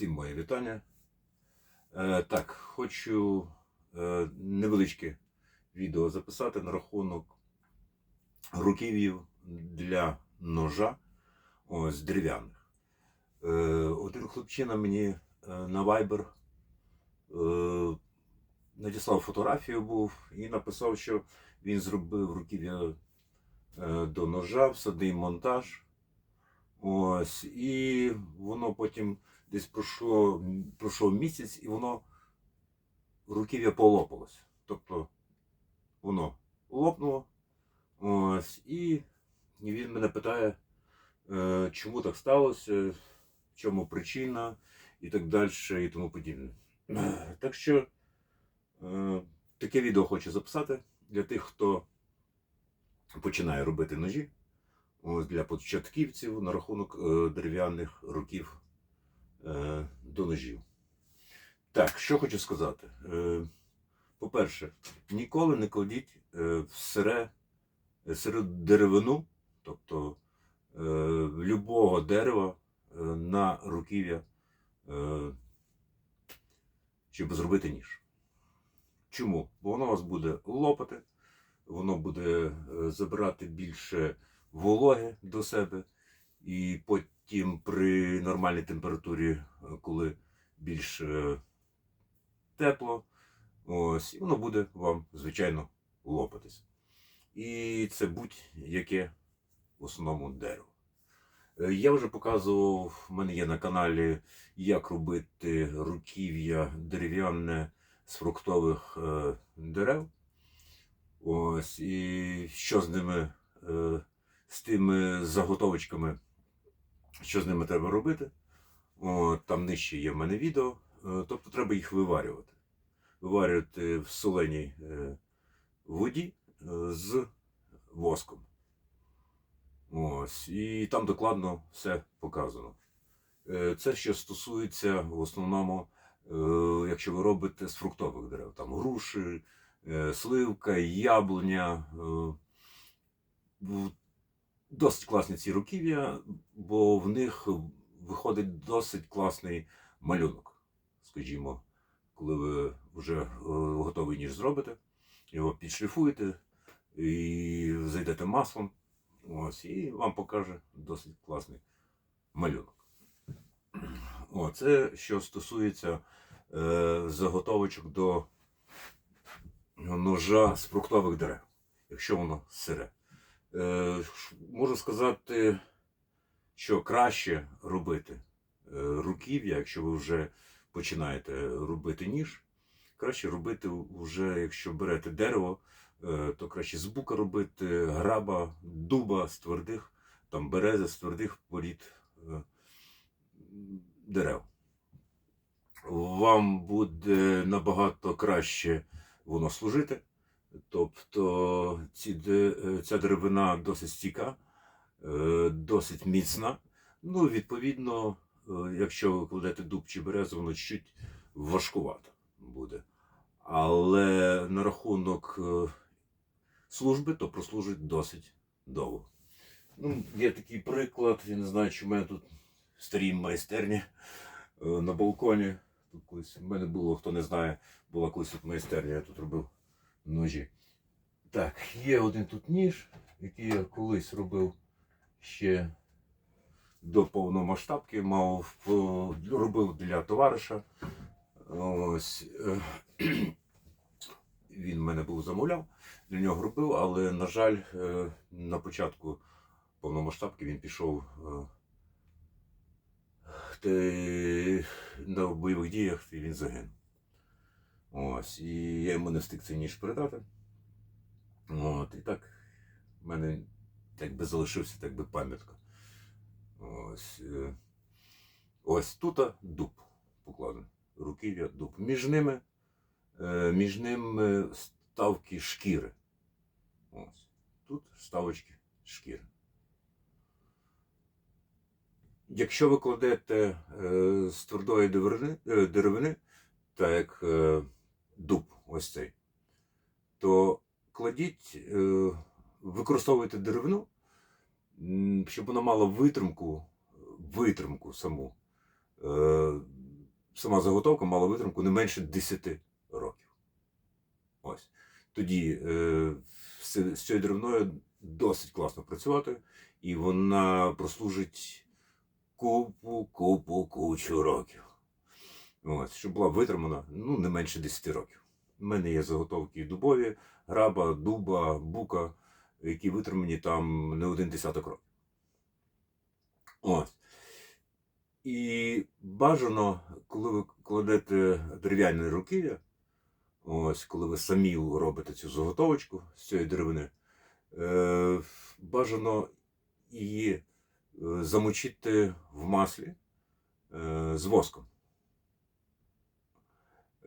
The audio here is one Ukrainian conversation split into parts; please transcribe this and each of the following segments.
Всім моє вітання. Е, так, хочу е, невеличке відео записати на рахунок руків'їв для ножа ось дерев'яних. Е, один хлопчина мені е, на Viber е, надіслав фотографію був і написав, що він зробив руків'я е, до ножа, всадив монтаж. Ось, і воно потім десь пройшло, пройшов місяць, і воно руків'я полопалось. Тобто воно лопнуло. Ось, і він мене питає, е, чому так сталося, в чому причина і так далі, і тому подібне. Так що е, таке відео хочу записати для тих, хто починає робити ножі. Для початківців на рахунок е, дерев'яних руків е, до ножів. Так, що хочу сказати. Е, по-перше, ніколи не кладіть в сире, сиру деревину, тобто любого дерева на руків'я, щоб зробити ніж. Чому? Бо воно вас буде лопати, воно буде забирати більше вологи до себе, і потім при нормальній температурі, е, коли більш е, тепло, ось, воно буде вам, звичайно, лопатись. І це будь-яке в основному дерево. Е, Я вже показував, в мене є на каналі, як робити руків'я дерев'яне з фруктових дерев. Ось, і що з ними, з тими заготовочками, що з ними треба робити. О, там нижче є в мене відео. Е, тобто треба їх виварювати. Виварювати в соленій е, воді е, з воском. Ось, і там докладно все показано. Це що стосується в основному, якщо ви робите з фруктових дерев, там груші, сливка, яблуня. Досить класні ці руків'я, бо в них виходить досить класний малюнок. Скажімо, коли ви вже е, готовий ніж зробите, його підшліфуєте і зайдете маслом. Ось, і вам покаже досить класний малюнок. О, це що стосується е, заготовочок до ножа з фруктових дерев, якщо воно сире. Е, можу сказати, що краще робити е, руків'я, якщо ви вже починаєте робити ніж. Краще робити вже, якщо берете дерево, е, то краще з бука робити, граба, дуба з твердих, там берези з твердих порід дерев. Вам буде набагато краще воно служити. Тобто ці, е, ця деревина досить стійка, е, досить міцна. Ну, відповідно, е, якщо ви кладете дуб чи березу, воно чуть важкувато буде. Але на рахунок служби, то прослужить досить довго. Ну, є такий приклад, я не знаю, чи в мене тут в старій майстерні на балконі. Тут колись в мене було, хто не знає, була колись тут майстерня, я тут робив ножі. Так, є один тут ніж, який я колись робив ще до повномасштабки, мав е, робив для товариша. Ось е, він мене був замовляв, для нього робив, але, на жаль, е, на початку повномасштабки він пішов на бойових діях і він загинув. Ось, і я йому не встиг цей ніж передати. От, і так в мене так залишився так би пам'ятка. Ось, е, ось тут дуб покладений. Руків'я дуб. Між ними, е, між ними ставки шкіри. Ось. Тут ставочки шкіри. Якщо ви кладете е, з твердої деревини, е, так як е, дуб, ось цей, то кладіть, е, використовуйте деревину, щоб вона мала витримку, витримку саму. Е, сама заготовка мала витримку не менше 10 років. Ось. Тоді е, з, цією деревною досить класно працювати, і вона прослужить купу, купу, кучу років. Ось, щоб була витримана ну, не менше 10 років. У мене є заготовки дубові, граба, дуба, бука, які витримані там не один десяток років. Ось. І бажано, коли ви кладете дерев'яне руків'я, ось коли ви самі робите цю заготовочку з цієї деревини, е, бажано її е, замочити в маслі е, з воском.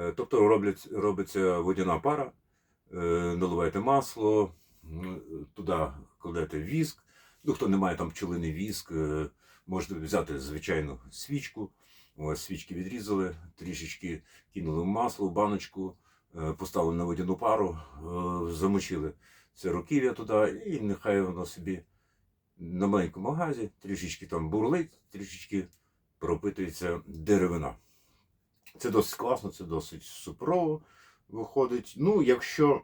Е, Тобто роблять, робиться водяна пара, е, наливаєте масло, туди кладете віск. Ну, хто не має там пчелиний віск, е, можете взяти звичайну свічку. Ось свічки відрізали, трішечки кинули масло, в баночку, поставили на водяну пару, замочили це руків'я туди, і нехай воно собі на маленькому газі трішечки там бурлить, трішечки пропитується деревина. Це досить класно, це досить суперово виходить. Ну, якщо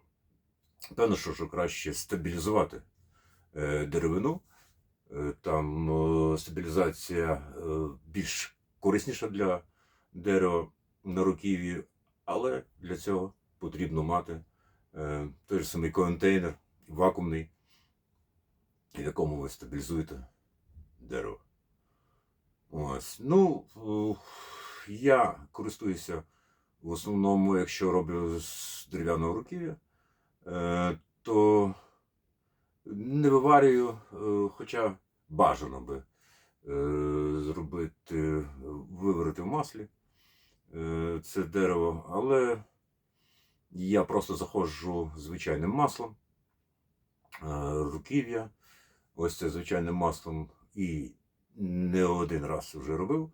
певно, що, що краще стабілізувати е, деревину, е, там е, стабілізація більш корисніша для дерева на руків'ї, але для цього потрібно мати той же самий контейнер, вакуумний, в якому ви стабілізуєте дерево. Ось. Ну, я користуюся в основному, якщо роблю з дерев'яного руків'я, е, то не виварюю, е, хоча бажано би е, зробити, виварити в маслі це дерево, але я просто заходжу звичайним маслом, руків'я, ось це звичайним маслом і не один раз вже робив,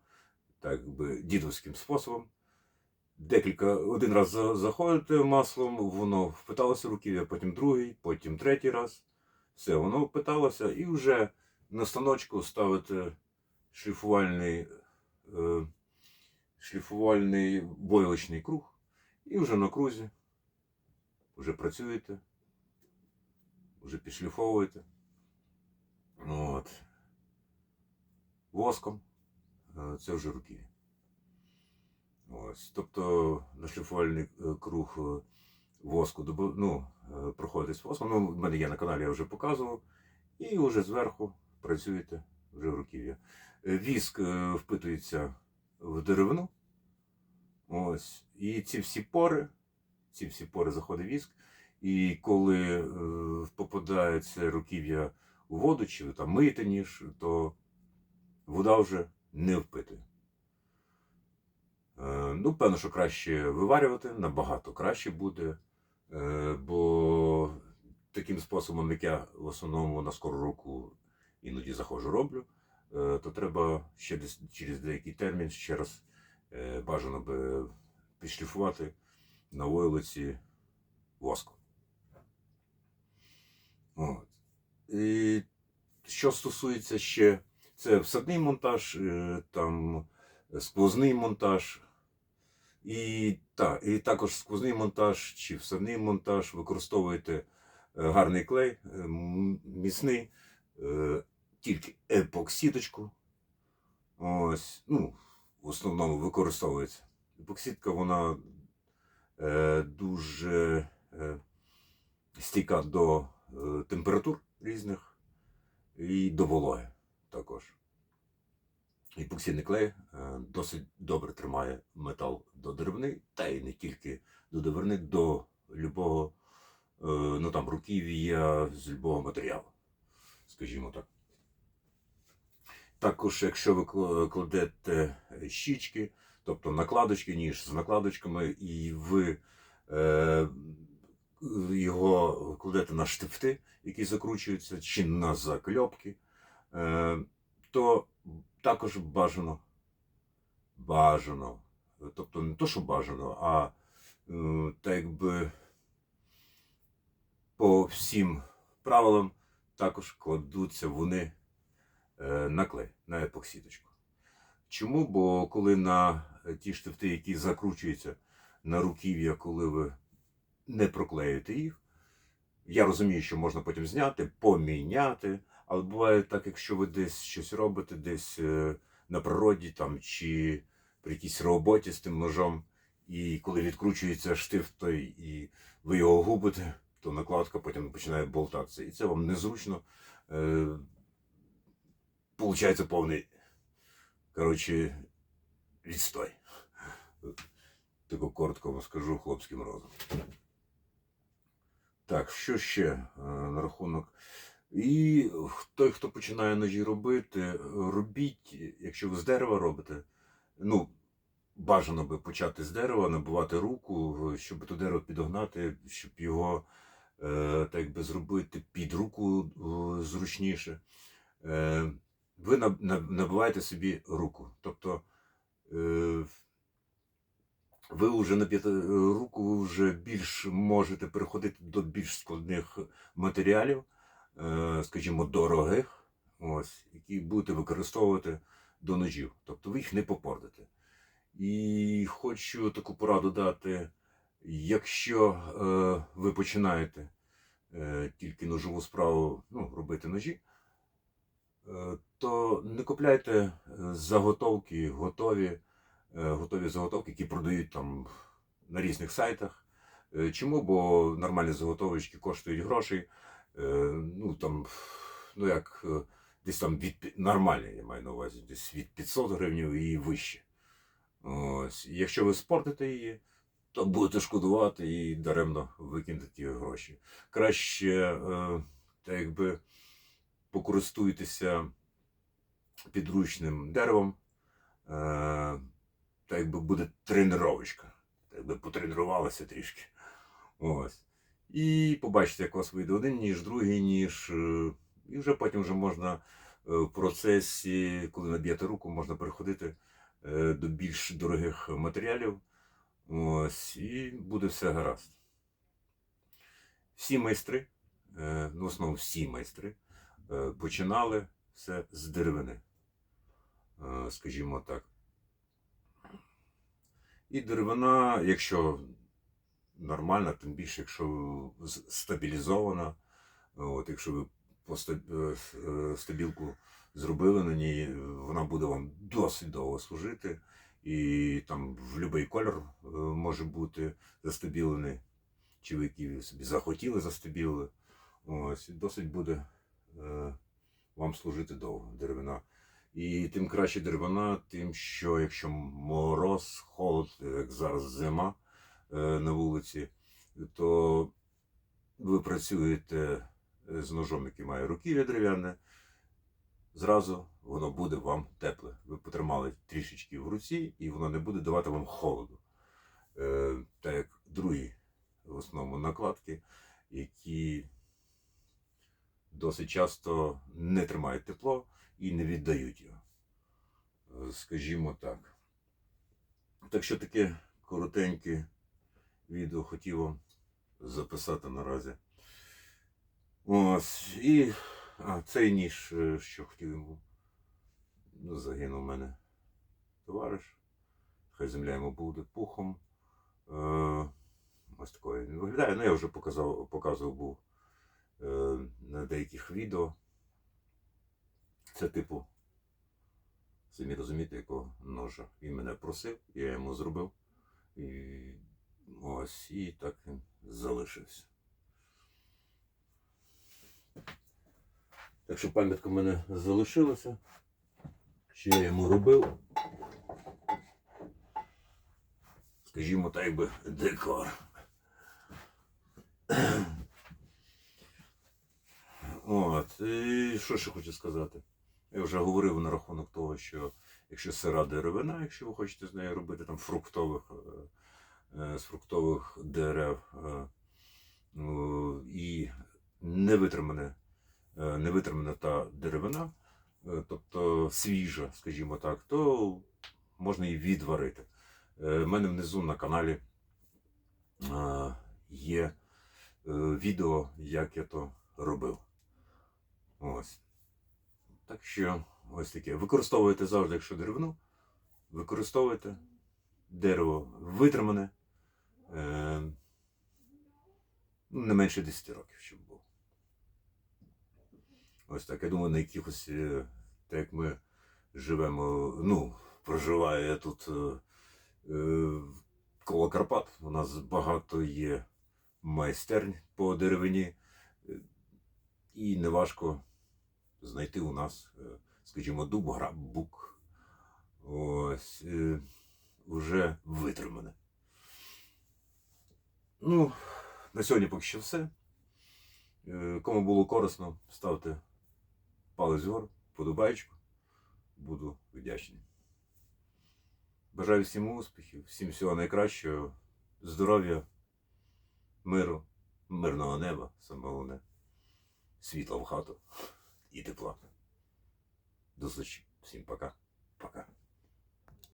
так би дідовським способом. Декілька, один раз за- заходите маслом, воно впиталося в руків'я, потім другий, потім третій раз. Все, воно впиталося, і вже на станочку ставите шліфувальний, е, шліфувальний бойлочний круг, і вже на крузі вже працюєте, вже підшліфовуєте. От. Воском. Е, Це вже руків'я. Ось. Тобто нашліфувальний е, круг е, воску ну, проходить з воском. Ну, в мене є на каналі, я вже показував. І вже зверху працюєте вже в руків'я. Віск впитується в деревину. Ось. І ці всі пори, ці всі пори заходить віск. І коли попадає це руків'я у воду, чи там миєте ніж, то вода вже не впитує. Е, Ну, певно, що краще виварювати, набагато краще буде. Е, Бо таким способом, як я в основному на скору руку іноді заходжу роблю, е, то треба ще десь через деякий термін ще раз бажано би підшліфувати на войлиці воску. От. І що стосується ще, це всадний монтаж, е, там сквозний монтаж. І, та, і також сквозний монтаж чи всадний монтаж використовуєте е, гарний клей, е, міцний, е, тільки епоксидочку. Ось, ну, в основному використовується. Епоксидка, вона е, дуже е, стійка до е, температур різних і до вологи також. Епоксидний клей е, досить добре тримає метал до деревини, та й не тільки до деревини, до любого е, ну, там, руків'я з любого матеріалу, скажімо так. Також, якщо ви кладете щічки, тобто накладочки, ніж з накладочками, і ви е, його кладете на штифти, які закручуються, чи на закльопки, то також бажано. Бажано. Тобто не то, що бажано, а е, так якби по всім правилам також кладуться вони е, на клей, на епоксидочку. Чому? Бо коли на ті штифти, які закручуються на руків'я, коли ви не проклеюєте їх. Я розумію, що можна потім зняти, поміняти, але буває так, якщо ви десь щось робите, десь е, на природі там, чи при якійсь роботі з тим ножом, і коли відкручується штифт той, і ви його губите, то накладка потім починає болтатися. І це вам незручно. Е, Получається повний, коротше, відстой. Тако коротко вам скажу хлопським розумом. Так, що ще е, на рахунок? І той, хто починає ножі робити, робіть, якщо ви з дерева робите, ну, бажано би почати з дерева, набивати руку, щоб то дерево підогнати, щоб його е, так би зробити під руку е, зручніше. Е, ви наб- наб- набиваєте собі руку. Тобто ви вже наб'єте руку, ви вже більш можете переходити до більш складних матеріалів, скажімо, дорогих, ось, які будете використовувати до ножів. Тобто ви їх не попортите. І хочу таку пораду дати, якщо е, ви починаєте е, тільки ножову справу ну, робити ножі, е, то не купляйте е, заготовки готові, е, готові заготовки, які продають там на різних сайтах. Е, Чому? Бо нормальні заготовочки коштують грошей. Е, Ну там, ну як е, десь там від нормальні, я маю на увазі, десь від 500 гривень і вище. Ось. Якщо ви спортите її, то будете шкодувати і даремно викинете ті гроші. Краще, е, якби покористуйтеся підручним деревом, е, так якби буде тренувачка. Так якби потренувалися трішки. Ось. І побачите, як у вас вийде один ніж, другий ніж. е, І вже потім вже можна е, в процесі, коли наб'єте руку, можна переходити е, до більш дорогих матеріалів. Ось, і буде все гаразд. Всі майстри, ну, в основному всі майстри, починали все з деревини. Скажімо так. І деревина, якщо нормальна, тим більше, якщо стабілізована, от, якщо ви е, е, стабілку зробили на ній, вона буде вам досить довго служити. І там в будь-який кольор е, може бути застабілений, чи ви які собі захотіли застабілили. Ось, досить буде е, вам служити довго деревина. І тим краще деревина, тим, що якщо мороз, холод, як зараз зима е, на вулиці, то ви працюєте з ножом, який має руків'я дерев'яне, зразу воно буде вам тепле. Ви потримали трішечки в руці, і воно не буде давати вам холоду. Е, так як другі в основному накладки, які досить часто не тримають тепло і не віддають його. Е, Скажімо так. Так що таке коротеньке відео хотів вам записати наразі. Ось. І а, цей ніж, е, що хотів йому. Ну, загинув у мене товариш. Хай земля йому буде пухом. Е, ось такою він виглядає. Ну, я вже показав, показував був е, на деяких відео. Це типу, самі розумієте, якого ножа. Він мене просив, я йому зробив. І ось, і так він залишився. Так що пам'ятка в мене залишилася. Що я йому робив. Скажімо так би, декор. От, і що ще хочу сказати? Я вже говорив на рахунок того, що якщо сира деревина, якщо ви хочете з нею робити там фруктових, е, з фруктових дерев е, і невитримане, е, невитримана та деревина, е, тобто свіжа, скажімо так, то можна її відварити. Е, У мене внизу на каналі е, є е, відео, як я то робив. Ось. Так що ось таке. Використовуйте завжди, якщо деревину, використовуйте дерево витримане. Е, ну, не менше 10 років, щоб було. Ось так. Я думаю, на якихось, е, так як ми живемо, ну, проживаю я тут е, коло Карпат. У нас багато є майстернь по деревині, і неважко знайти у нас, скажімо, дуб, граб, бук. Ось е, вже витримане. Ну, на сьогодні поки що все. Е, Кому було корисно, ставте палець вгору, подобаєчку. Буду вдячний. Бажаю всім успіхів, всім всього найкращого, здоров'я, миру, мирного неба, саме головне, світла в хату і тепла. До зустрічі. Всім пока. Пока.